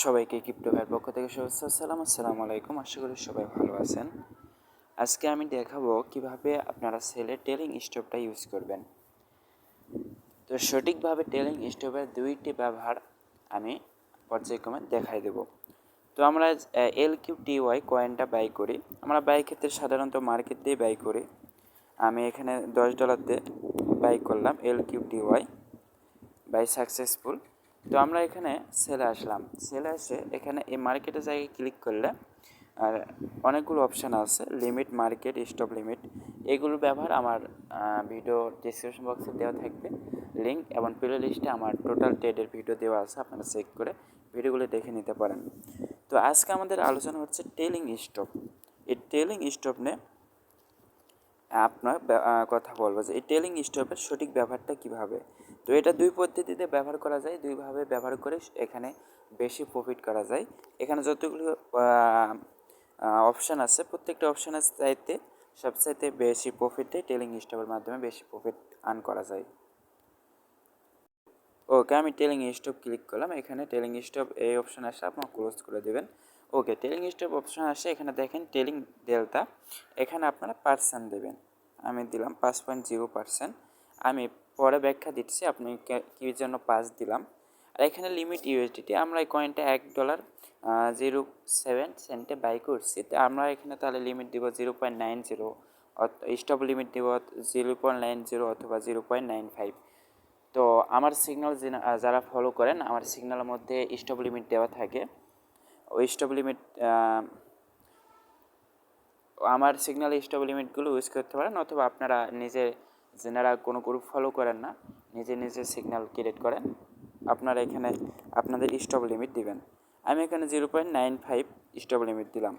সবাইকে ক্রিপ্টো পক্ষ থেকে শুভেচ্ছা সালাম আসসালামু আলাইকুম। আশা করি সবাই ভালো আছেন। আজকে আমি দেখাবো কীভাবে আপনারা সেলে টেলিং স্টোভটা ইউজ করবেন। তো সঠিকভাবে টেলিং স্টোভের দুইটি ব্যবহার আমি পর্যায়ক্রমে দেখাই দেব। তো আমরা এল কিউ টি ওয়াই কয়েনটা বাই করি। আমরা বাই ক্ষেত্রে সাধারণত মার্কেট দিয়ে বাই করি। আমি এখানে দশ ডলার দিয়ে বাই করলাম L Q T Y buy successful তো আমরা এখানে সেলে আসলাম। সেলে এসে এখানে এই মার্কেটের জায়গায় ক্লিক করলে, আর অনেকগুলো অপশান আছে লিমিট মার্কেট স্টপ লিমিট এগুলো ব্যবহার আমার ভিডিও ডিসক্রিপশন বক্সে দেওয়া থাকবে। লিঙ্ক এবং প্লে লিস্টে আমার টোটাল ট্রেডের ভিডিও দেওয়া আছে, আপনারা চেক করে ভিডিওগুলো দেখে নিতে পারেন। তো আজকে আমাদের আলোচনা হচ্ছে টেলিং স্টপ এই টেলিং স্টপ নিয়ে আপনার কথা বলব যে এই টেলিং স্টপের সঠিক ব্যবহারটা কীভাবে? তো এটা দুই পদ্ধতিতে ব্যবহার করা যায়, দুইভাবে ব্যবহার করে এখানে বেশি প্রফিট করা যায়। এখানে যতগুলো অপশান আছে, প্রত্যেকটা অপশানের চাইতে সবচাইতে বেশি প্রফিটে টেলিং স্টপের মাধ্যমে বেশি প্রফিট আর্ন করা যায়। ওকে আমি টেলিং স্টপ ক্লিক করলাম, এখানে টেলিং স্টপ এই অপশান আসে আপনার ক্লোজ করে দেবেন। ওকে টেলিং স্টপ অপশান আসে, এখানে দেখেন টেলিং ডেল্টা এখানে আপনারা পার্সেন্ট দেবেন। আমি দিলাম পাঁচ পয়েন্ট জিরো পার্সেন্ট আমি পরে ব্যাখ্যা দিচ্ছি, আপনি কী জন্য পাস দিলাম। আর এখানে লিমিট ইউএসডিটি আমরা এই কয়েনটা এক ডলার জিরো সেভেন সেন্টে বাই করছি। তো আমরা এখানে তাহলে লিমিট দিব zero point nine zero stop limit দিব জিরো পয়েন্ট নাইন জিরো অথবা জিরো পয়েন্ট নাইন ফাইভ তো আমার সিগন্যাল যারা ফলো করেন, আমার সিগন্যালের মধ্যে স্টপ লিমিট দেওয়া থাকে। ওই স্টপ লিমিট আমার সিগন্যাল স্টপ লিমিটগুলো ইউজ করতে পারেন, অথবা আপনারা নিজে যেনারা কোনো গ্রুপ ফলো করেন না, নিজে নিজে সিগন্যাল ক্রিয়েট করেন। আপনারা এখানে আপনাদের স্টপ লিমিট দিবেন। আমি এখানে zero point nine five stop limit দিলাম।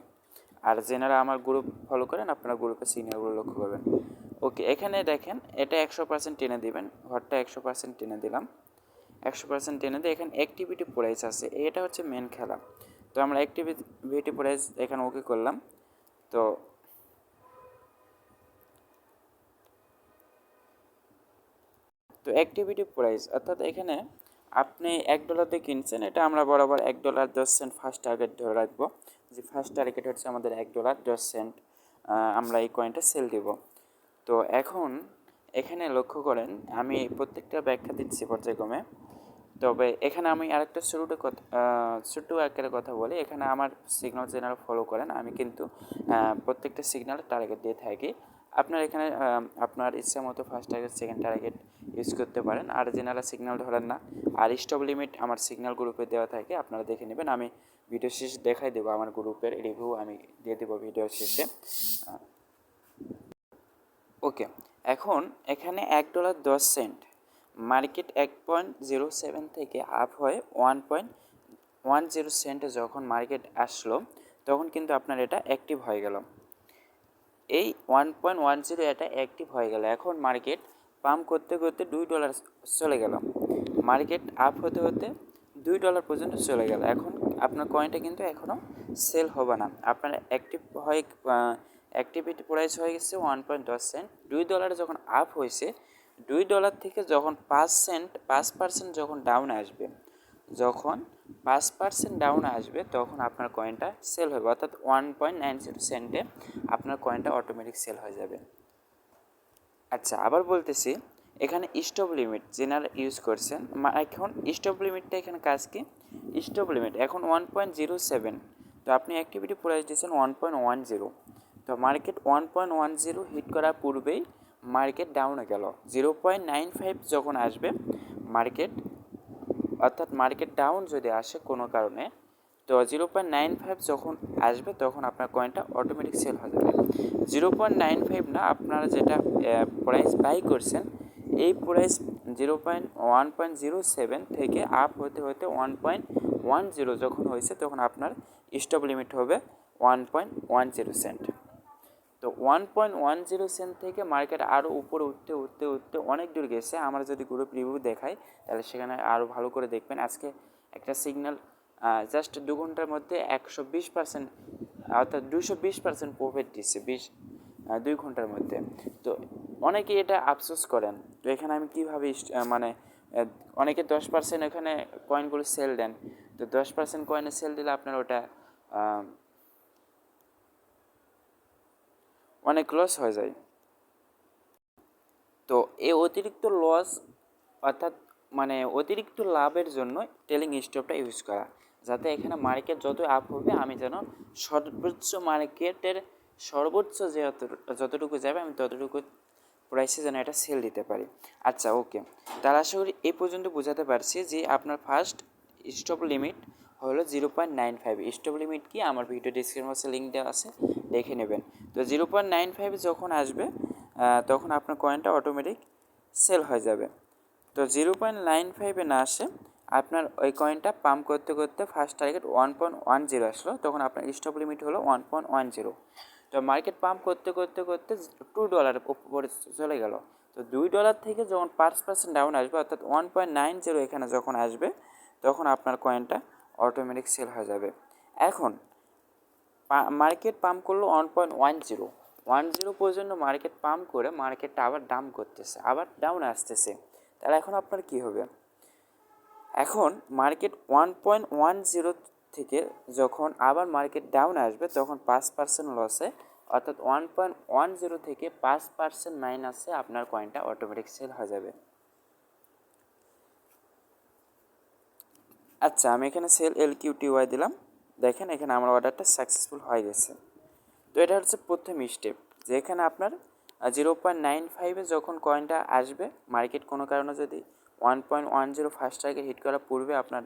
আর যেনারা আমার গ্রুপ ফলো করেন, আপনারা গ্রুপের সিগন্যালগুলো লক্ষ্য করবেন। ওকে এখানে দেখেন, এটা একশো পার্সেন্ট টেনে দিবেন। ঘরটা একশো পার্সেন্ট টেনে দিলাম। একশো পার্সেন্ট টেনে দিয়ে এখানে অ্যাক্টিভিটি প্রাইস আছে। এটা হচ্ছে মেন খেলা। তো আমরা অ্যাক্টিভিটি প্রাইস এখানে ওকে করলাম। তো তো অ্যাক্টিভিটি প্রাইস অর্থাৎ এখানে আপনি এক ডলার দিয়ে কিনছেন, এটা আমরা বরাবর এক ডলার দশ সেন্ট ফার্স্ট টার্গেট ধরে রাখব। যে ফার্স্ট টার্গেট হচ্ছে আমাদের এক ডলার দশ সেন্ট আমরা এই কয়েনটা সেল দেব। তো এখন এখানে লক্ষ্য করেন, আমি প্রত্যেকটা ব্যাখ্যা দিচ্ছি পর্যায়ক্রমে। তবে এখানে আমি আরেকটা ছোটো কথা ছোট্ট আকারে কথা বলি। এখানে আমার সিগন্যাল জেনারেল ফলো করেন, আমি কিন্তু প্রত্যেকটা সিগন্যালের টার্গেট দিয়ে থাকি। আপনার এখানে আপনার ইচ্ছা মতো first target second target use করতে পারেন। আর যেনারা সিগন্যাল ধরেন না, আর স্টপ লিমিট আমার সিগন্যাল গ্রুপে দেওয়া থাকে, আপনারা দেখে নেবেন। আমি ভিডিও শেষে দেখাই দেবো আমার গ্রুপের রিভিউ আমি দিয়ে দেবো ভিডিও শেষে। ওকে এখন এখানে এক ডলার দশ সেন্ট মার্কেট এক পয়েন্ট জিরো সেভেন থেকে আপ হয়ে ওয়ান পয়েন্ট ওয়ান জিরো সেন্টে যখন মার্কেট আসলো, তখন কিন্তু আপনার এটা অ্যাক্টিভ হয়ে গেল। এই ওয়ান পয়েন্ট ওয়ান জিরো এটা অ্যাক্টিভ হয়ে গেল। এখন মার্কেট পাম্প করতে করতে দুই ডলার চলে গেল। মার্কেট আপ হতে হতে দুই ডলার পর্যন্ত চলে গেল। এখন আপনার কয়েনটা কিন্তু এখনও সেল হবে না। আপনার অ্যাক্টিভ হয়ে অ্যাক্টিভিটি প্রাইস হয়ে গেছে ওয়ান পয়েন্ট দশ সেন্ট দুই ডলারে যখন আপ হয়েছে, দুই ডলার থেকে যখন পাঁচ সেন্ট পাঁচ পার্সেন্ট যখন ডাউন আসবে, যখন পাঁচ পার্সেন্ট ডাউন আসবে, তখন আপনার কয়েনটা সেল হবে অর্থাৎ ওয়ান পয়েন্ট নাইন জিরো সেন্টে আপনার কয়েনটা অটোমেটিক সেল হয়ে যাবে। আচ্ছা আবার বলতেছি, এখানে স্টপ লিমিট জেনারেল ইউজ করছেন। এখন স্টপ লিমিটটা এখানে কাজ কি? স্টপ লিমিট এখন ওয়ান পয়েন্ট জিরো সেভেন তো আপনি অ্যাক্টিভিটি প্রাইস দিয়েছেন ওয়ান পয়েন্ট ওয়ান জিরো তো market one point one zero hit করার পূর্বেই মার্কেট ডাউনে গেল। জিরো পয়েন্ট নাইন ফাইভ যখন আসবে মার্কেট অর্থাৎ মার্কেট ডাউন যদি আসে কোনো কারণে, তো জিরো পয়েন্ট নাইন ফাইভ যখন আসবে তখন আপনার কয়েনটা অটোমেটিক সেল হয়ে যাবে। জিরো পয়েন্ট নাইন ফাইভ না, আপনারা যেটা প্রাইস বাই করছেন, এই price zero point one point zero seven থেকে আপ হতে হতে ওয়ান পয়েন্ট ওয়ান জিরো যখন হয়েছে তখন আপনার স্টপ লিমিট হবে one point one zero cent তো one point one zero cent থেকে মার্কেট আরও উপরে উঠতে উঠতে উঠতে অনেক দূর গেছে। আমরা যদি গ্রুপ রিভিউ দেখাই, তাহলে সেখানে আরও ভালো করে দেখবেন। আজকে একটা সিগন্যাল জাস্ট দু ঘণ্টার মধ্যে একশো বিশ পার্সেন্ট অর্থাৎ দুশো বিশ পার্সেন্ট প্রফিট দিচ্ছে বিশ দুই ঘণ্টার মধ্যে। তো অনেকে এটা আফসোস করেন। তো এখানে আমি কীভাবে মানে অনেকে দশ পার্সেন্ট এখানে কয়েনগুলো সেল দেন। তো দশ পার্সেন্ট কয়েনে সেল দিলে আপনার ওটা অনেক লস হয়ে যায়। তো এই অতিরিক্ত লস অর্থাৎ মানে অতিরিক্ত লাভের জন্য টেলিং স্টপটা ইউজ করা, যাতে এখানে মার্কেট যত আপ হবে, আমি যেন সর্বোচ্চ মার্কেটের সর্বোচ্চ যে যতটুকু যাবে, আমি ততটুকু প্রাইসে যেন এটা সেল দিতে পারি। আচ্ছা ওকে তাহলে আশা করি এই পর্যন্ত বোঝাতে পারছি যে আপনার ফার্স্ট স্টপ লিমিট হলো zero point nine five. Stop limit কি? আমার ভিডিও ডিসক্রিপশন বক্সে লিঙ্ক দেওয়া আছে, দেখে নেবেন। তো জিরো পয়েন্ট নাইন ফাইভ যখন আসবে তখন আপনার কয়েনটা অটোমেটিক সেল হয়ে যাবে। তো জিরো পয়েন্ট নাইন ফাইভে না আসে, আপনার ওই কয়েনটা পাম্প করতে করতে first target one point one zero আসলো, তখন আপনার স্টপ লিমিট হলো ওয়ান পয়েন্ট ওয়ান জিরো তো মার্কেট পাম্প করতে করতে করতে টু ডলার উপরে চলে গেল। তো দুই ডলার থেকে যখন পাঁচ পার্সেন্ট ডাউন আসবে, অর্থাৎ ওয়ান পয়েন্ট নাইন জিরো এখানে যখন আসবে, তখন আপনার কয়েনটা অটোমেটিক সেল হয়ে যাবে। এখন মার্কেট পাম্প করল one point one zero one zero পর্যন্ত মার্কেট পাম্প করে মার্কেটটা আবার ডাউন করতেছে, আবার ডাউন আসতেছে। তাহলে এখন আপনার কি হবে? এখন market one point one zero থেকে যখন আবার মার্কেট ডাউন আসবে, তখন পাঁচ পার্সেন্ট লসে অর্থাৎ ওয়ান পয়েন্ট ওয়ান জিরো থেকে পাঁচ পার্সেন্ট মাইনাসে আপনার কয়েনটা অটোমেটিক সেল হয়ে যাবে। আচ্ছা আমি এখানে sell L Q T Y দিলাম। দেখেন এখানে আমার অর্ডারটা সাকসেসফুল হয়ে গেছে। তো এটা হচ্ছে প্রথম স্টেপ যে এখানে আপনার জিরো পয়েন্ট নাইন ফাইভে যখন কয়েনটা আসবে মার্কেট কোনো কারণে যদি one point one zero first target hit করার পূর্বে আপনার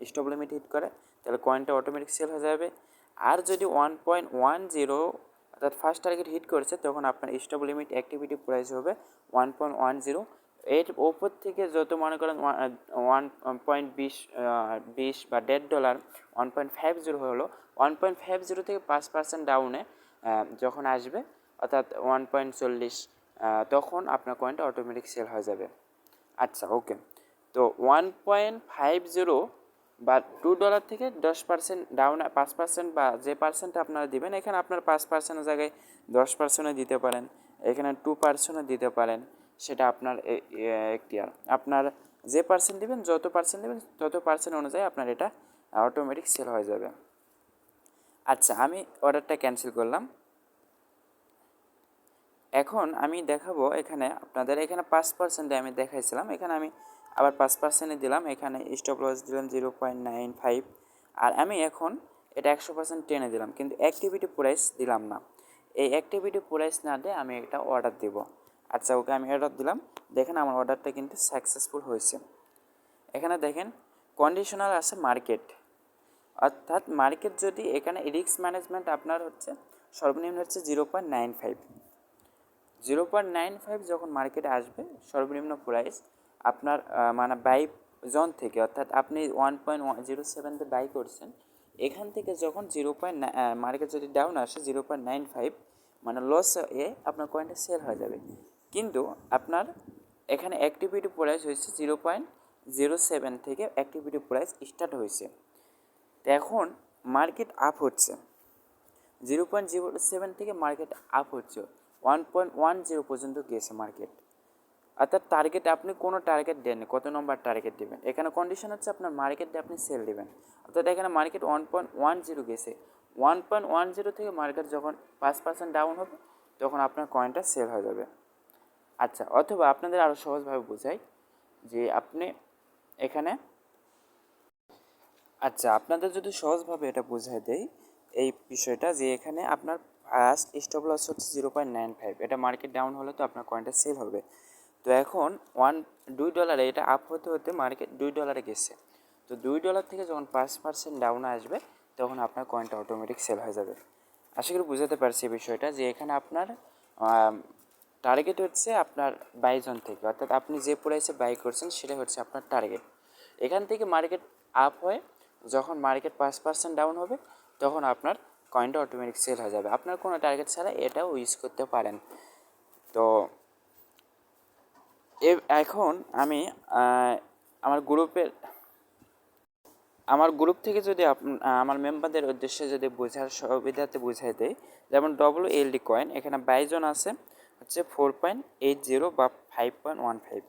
স্টপ লিমিট হিট করে, তাহলে কয়েনটা অটোমেটিক সেল হয়ে যাবে। আর যদি ওয়ান পয়েন্ট ওয়ান জিরো অর্থাৎ ফার্স্ট টার্গেট হিট করেছে, তখন আপনার স্টপ লিমিট অ্যাক্টিভিটি প্রাইস হবে ওয়ান পয়েন্ট ওয়ান জিরো এর ওপর থেকে যত মনে করেন ওয়ান পয়েন্ট বিশ বিশ বা দেড় dollar one point five zero হলো ওয়ান পয়েন্ট ফাইভ জিরো থেকে পাঁচ পার্সেন্ট ডাউনে যখন আসবে, অর্থাৎ ওয়ান পয়েন্ট চল্লিশ তখন আপনার কয়েনটা অটোমেটিক সেল হয়ে যাবে। আচ্ছা ওকে তো ওয়ান পয়েন্ট ফাইভ জিরো বা টু ডলার থেকে দশ পার্সেন্ট ডাউন পাঁচ পার্সেন্ট বা যে পার্সেন্ট আপনারা দিবেন, এখানে আপনার পাঁচ পার্সেন্টের জায়গায় দশ পার্সেন্টও দিতে পারেন, এখানে টু পার্সেন্টও দিতে পারেন। সেটা আপনার এখতিয়ার। আপনার যে পার্সেন্ট দিবেন, যত পার্সেন্ট দিবেন, তত পার্সেন্ট অনুযায়ী আপনার এটা অটোমেটিক সেল হয়ে যাবে। আচ্ছা আমি অর্ডারটা ক্যান্সেল করলাম। এখন আমি দেখাবো এখানে আপনাদের, এখানে পাঁচ পার্সেন্টে আমি দেখাইছিলাম। এখানে আমি আবার পাঁচ পার্সেন্টে দিলাম। এখানে স্টপ লস দিলাম জিরো পয়েন্ট নাইন ফাইভ আর আমি এখন এটা একশো পার্সেন্ট টেনে দিলাম। কিন্তু অ্যাক্টিভিটি প্রাইস দিলাম না। এই অ্যাক্টিভিটি প্রাইস না দিয়ে আমি একটা অর্ডার দিব। আচ্ছা ওকে আমি অর্ডার দিলাম। দেখেন আমার অর্ডারটা কিন্তু সাকসেসফুল হয়েছে। এখানে দেখেন কন্ডিশনাল আছে মার্কেট অর্থাৎ মার্কেট যদি এখানে রিস্ক ম্যানেজমেন্ট আপনার হচ্ছে, সর্বনিম্ন হচ্ছে zero point nine five zero point nine five যখন মার্কেটে আসবে, সর্বনিম্ন প্রাইস আপনার মানে বাই জন থেকে, অর্থাৎ আপনি ওয়ান পয়েন্ট ওয়ান জিরো সেভেনতে বাই করছেন, এখান থেকে যখন জিরো পয়েন্ট মার্কেট যদি ডাউন আসে জিরো পয়েন্ট নাইন ফাইভ মানে লস এ আপনার কয়েনটা সেল হয়ে যাবে। কিন্তু আপনার এখানে অ্যাক্টিভিটি প্রাইস হয়েছে জিরো পয়েন্ট জিরো সেভেন থেকে অ্যাক্টিভিটি প্রাইস স্টার্ট হয়েছে। তো এখন মার্কেট আপ হচ্ছে। জিরো পয়েন্ট জিরো সেভেন থেকে মার্কেট আপ হচ্ছে। ওয়ান পয়েন্ট ওয়ান জিরো পর্যন্ত গিয়েছে মার্কেট অর্থাৎ টার্গেট আপনি কোনো টার্গেট দেন কত নম্বর টার্গেট দেবেন? এখানে কন্ডিশন হচ্ছে আপনার মার্কেট আপনি সেল দেবেন। অর্থাৎ এখানে market one point one zero গেছে ওয়ান পয়েন্ট ওয়ান জিরো থেকে মার্কেট যখন পাঁচ পার্সেন্ট ডাউন হবে, তখন আপনার কয়েনটা সেল হয়ে যাবে। আচ্ছা অথবা আপনাদের আরও সহজভাবে বোঝাই যে আপনি এখানে আচ্ছা আপনাদের যদি সহজভাবে এটা বোঝায় দেয় এই বিষয়টা যে এখানে আপনার ফার্স্ট স্টপ লস হচ্ছে জিরো পয়েন্ট নাইন ফাইভ এটা মার্কেট ডাউন হলে তো আপনার কয়েনটা সেল হবে। তো এখন ওয়ান দুই ডলারে এটা আপ হতে হতে মার্কেট দুই ডলারে গেছে। তো দুই ডলার থেকে যখন পাঁচ পার্সেন্ট ডাউন আসবে, তখন আপনার কয়েনটা অটোমেটিক সেল হয়ে যাবে। আশা করি বুঝাতে পারছি এই বিষয়টা যে এখানে আপনার টার্গেট হচ্ছে আপনার বাইজন থেকে। অর্থাৎ আপনি যে প্রাইসে বাই করছেন, সেটা হচ্ছে আপনার টার্গেট এখান থেকে মার্কেট আপ হয়ে যখন মার্কেট পাঁচ পার্সেন্ট ডাউন হবে, তখন আপনার কয়েনটা অটোমেটিক সেল হয়ে যাবে। আপনার কোনো টার্গেট ছাড়া এটাও ইউজ করতে পারেন। তো এখন আমি আমার গ্রুপের আমার গ্রুপ থেকে যদি আমার মেম্বারদের উদ্দেশ্যে যদি বোঝার সুবিধাতে বুঝাই দেয় যেমন ডবল এলডি কয়েন এখানে বাইজন আছে। হচ্ছে ফোর পয়েন্ট এইট জিরো বা ফাইভ পয়েন্ট ওয়ান ফাইভ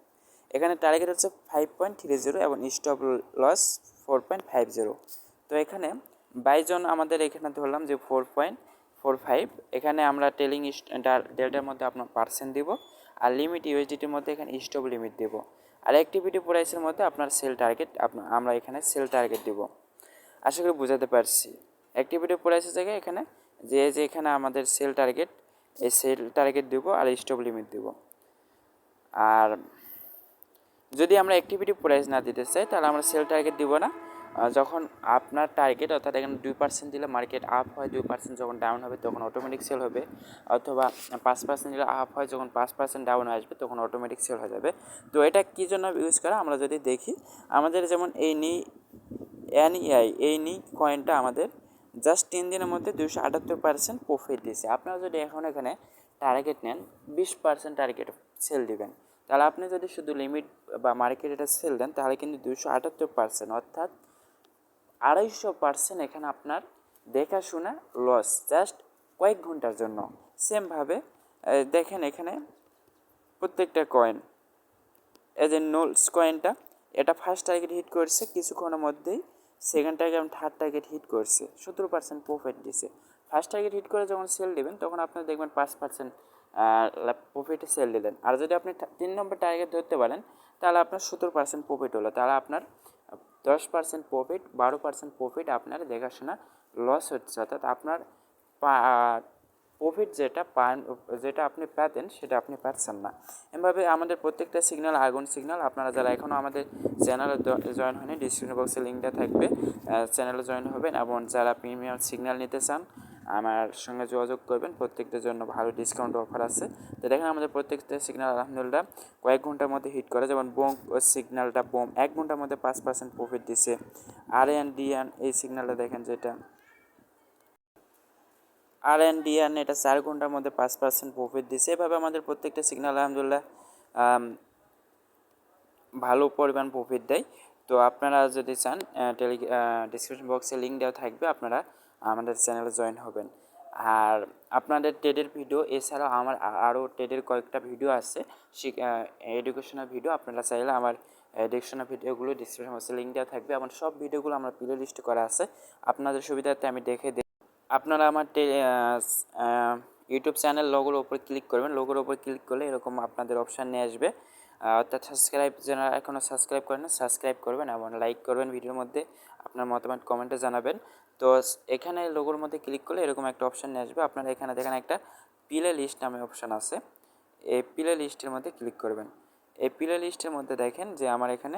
এখানে টার্গেট হচ্ছে ফাইভ পয়েন্ট থ্রি জিরো এবং stop loss four point five zero তো এখানে বাইজন আমাদের এখানে ধরলাম যে ফোর পয়েন্ট ফোর ফাইভ এখানে আমরা টেলিং ডেল্টার মধ্যে আপনার পার্সেন্ট দিব আর লিমিট ইউএসডিটির মধ্যে এখানে স্টপ লিমিট দেব। আর অ্যাক্টিভিটি প্রাইসের মধ্যে আপনার সেল টার্গেট আমরা এখানে সেল টার্গেট দিব। আশা করি বোঝাতে পারছি। অ্যাক্টিভিটি প্রাইসের জায়গায় এখানে যে যে এখানে আমাদের সেল টার্গেট এই সেল টার্গেট দেবো আর স্টপ লিমিট দেবো। আর যদি আমরা অ্যাক্টিভিটি প্রাইস না দিতে চাই, তাহলে আমরা সেল টার্গেট দিব না। যখন আপনার টার্গেট অর্থাৎ এখানে দুই পার্সেন্ট দিলে মার্কেট আপ হয়, দুই পার্সেন্ট যখন ডাউন হবে, তখন অটোমেটিক সেল হবে। অথবা পাঁচ পার্সেন্ট দিলে আপ হয়, যখন পাঁচ পার্সেন্ট ডাউন আসবে, তখন অটোমেটিক সেল হয়ে যাবে। তো এটা কী জন্য ইউজ করা? আমরা যদি দেখি, আমাদের যেমন এই নি এনইআই এই নি কয়েনটা আমাদের জাস্ট তিন দিনের মধ্যে দুশো আটাত্তর পার্সেন্ট প্রফিট দিয়েছে। আপনারা যদি এখন এখানে টার্গেট নেন, বিশ পার্সেন্ট টার্গেট সেল দিবেন। তাহলে আপনি যদি শুধু লিমিট বা মার্কেট এটা সেল দেন, তাহলে কিন্তু দুশো আটাত্তর পার্সেন্ট অর্থাৎ আড়াইশো পার্সেন্ট এখানে আপনার দেখাশোনা লস জাস্ট কয়েক ঘণ্টার জন্য। সেমভাবে দেখেন এখানে প্রত্যেকটা কয়েন এই যে নোলস কয়েনটা এটা ফার্স্ট টার্গেট হিট করছে কিছুক্ষণের মধ্যেই second target third target hit করছে, সতেরো পার্সেন্ট প্রফিট দিছে। ফার্স্ট টার্গেট হিট করে যখন সেল দেবেন, তখন আপনি দেখবেন পাঁচ পার্সেন্ট প্রফিটে সেল দিলেন। আর যদি আপনি তিন নম্বর টার্গেট ধরতে পারেন, তাহলে আপনার সতেরো পার্সেন্ট প্রফিট হলো। তাহলে আপনার দশ পার্সেন্ট প্রফিট বারো পার্সেন্ট প্রফিট আপনার দেখাশোনা লস হচ্ছে। অর্থাৎ আপনার প্রফিট যেটা পান, যেটা আপনি পেতেন, সেটা আপনি পাচ্ছেন না। এভাবে আমাদের প্রত্যেকটা সিগন্যাল আগুন সিগন্যাল আপনারা যারা এখনও আমাদের চ্যানেলে জয়েন হয়নি ডিসক্রিপশন বক্সে লিঙ্কটা থাকবে চ্যানেলে জয়েন হবেন এবং যারা প্রিমিয়াম সিগন্যাল নিতে চান, আমার সঙ্গে যোগাযোগ করবেন। প্রত্যেকটার জন্য ভালো ডিসকাউন্ট অফার আছে। তো দেখেন আমাদের প্রত্যেকটা সিগন্যাল আলহামদুলিল্লাহ, কয়েক ঘণ্টার মধ্যে হিট করে। যেমন বোম সিগন্যালটা বোম, এক ঘণ্টার মধ্যে পাঁচ পার্সেন্ট প্রফিট দিছে। আর এন ডি এন এই সিগন্যালটা দেখেন যেটা। আর এন ডি এন এটা চার ঘণ্টার মধ্যে পাঁচ পার্সেন্ট প্রফিট দিছে। এভাবে আমাদের প্রত্যেকটা সিগন্যাল আলহামদুলিল্লাহ ভালো পরিমাণ প্রফিট দেয়। তো আপনারা যদি চান টেলি ডিসক্রিপশন বক্সে লিঙ্ক দেওয়া থাকবে, আপনারা আমাদের চ্যানেলে জয়েন হবেন। আর আপনাদের টেডের ভিডিও এছাড়াও আমার আরও টেডের কয়েকটা ভিডিও আছে। এডুকেশনাল ভিডিও আপনারা চাইলে আমার এডুকেশনাল ভিডিওগুলো ডিসক্রিপশন বক্সে লিঙ্ক দেওয়া থাকবে। আমার সব ভিডিওগুলো আমার প্লে লিস্ট করা আছে। আপনাদের সুবিধার্থে আমি দেখে আপনারা আমার ইউটিউব চ্যানেল লোগোর ওপর ক্লিক করবেন। লোগোর ওপর ক্লিক করলে এরকম আপনাদের অপশান নিয়ে আসবে। অর্থাৎ সাবস্ক্রাইব যারা এখনও সাবস্ক্রাইব করেন না সাবস্ক্রাইব করবেন এবং লাইক করবেন ভিডিওর মধ্যে, আপনার মতামত কমেন্টে জানাবেন। তো এখানে লোগোর মধ্যে ক্লিক করলে এরকম একটা অপশান নিয়ে আসবে। আপনারা এখানে দেখেন একটা প্লে লিস্ট নামে অপশান আছে। এই প্লে লিস্টের মধ্যে ক্লিক করবেন। এই প্লে লিস্টের মধ্যে দেখেন যে আমার এখানে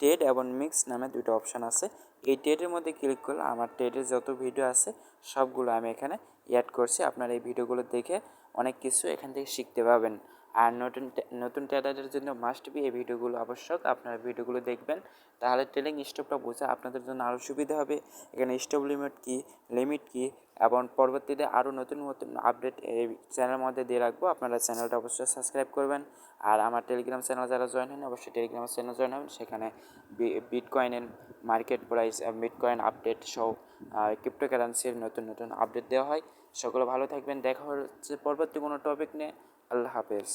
টেড এবং মিক্স নামে দুটো অপশান আছে। এই টেডের মধ্যে ক্লিক করলে আমার টেডের যত ভিডিও আছে, সবগুলো আমি এখানে অ্যাড করছি। আপনার এই ভিডিওগুলো দেখে অনেক কিছু এখান থেকে শিখতে পাবেন আর নতুন নতুন ট্রেডারের জন্য মাস্ট বি এই ভিডিওগুলো আবশ্যক, আপনারা ভিডিওগুলো দেখবেন। তাহলে ট্রেলিং স্টপটা বোঝা আপনাদের জন্য আরও সুবিধা হবে। এখানে স্টপ লিমিট কী লিমিট কী, এবং পরবর্তীতে আরও নতুন নতুন আপডেট এই চ্যানেলের মধ্যে দিয়ে রাখব। আপনারা চ্যানেলটা অবশ্যই সাবস্ক্রাইব করবেন। আর আমার টেলিগ্রাম চ্যানেল যারা জয়েন হন অবশ্যই টেলিগ্রাম চ্যানেল জয়েন হবেন। সেখানে বিটকয়েনের মার্কেট প্রাইস বিটকয়েন আপডেট সহ ক্রিপ্টোকারেন্সির নতুন নতুন আপডেট দেওয়া হয়। সকলে ভালো থাকবেন। দেখা হচ্ছে পরবর্তী কোনো টপিক নিয়ে। আল্লাহ হাফেজ।